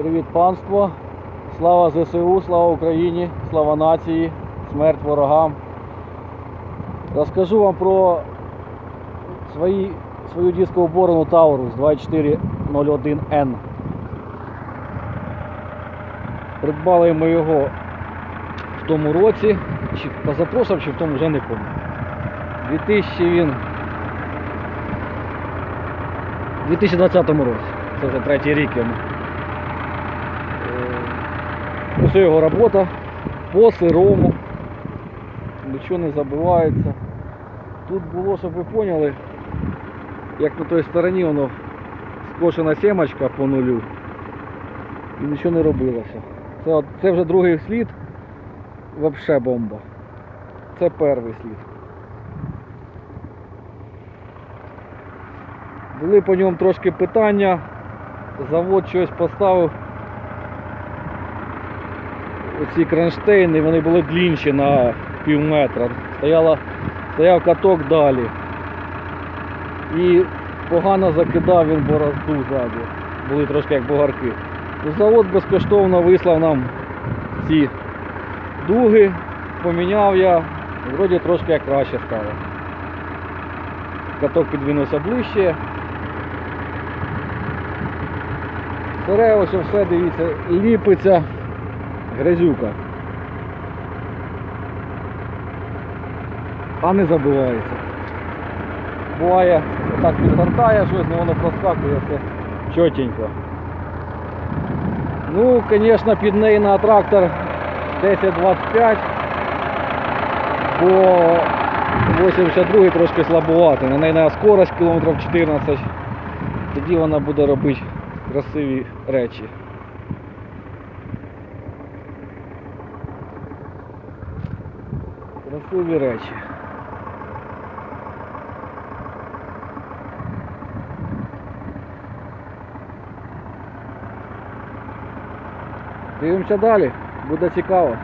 Привіт панство. Слава ЗСУ, слава Україні, слава нації, смерть ворогам. Розкажу вам про свої, свою дискову борону Таурус 2401N. Придбали ми його в тому році, чи позапрошлом, чи в тому вже не пам'ятаю. 2000 він 2020 році. Це вже третій рік йому. Е, Ось його робота по сирому. Нічого не забивається. Тут було, щоб ви поняли, як на той стороні воно скошена сімочка по нулю. І нічого не робилося. Це, от, це вже другий слід. Вообще бомба. Це перший слід. Були по ньому трошки питання. Завод щось поставив. Оці кронштейни, вони були длінші на пів метра. Стояла, стояв каток далі. І погано закидав він борозду ззаді. Були трошки як бугарки. Завод безкоштовно вислав нам ці дуги, поміняв я, вроді трошки як краще стало. Каток підвинувся ближче. Сире ось все, дивіться, ліпиться грязюка. А не забувається. Буває, так підгортає щось, але воно проскакує все чотенько. Ну, звісно, під неї на трактор 1025 по 82 трошки слабувати. На неї на скорость кілометрів 14. Тоді вона буде робити красиві речі. Красиві речі. Дивимося далі, буде цікаво.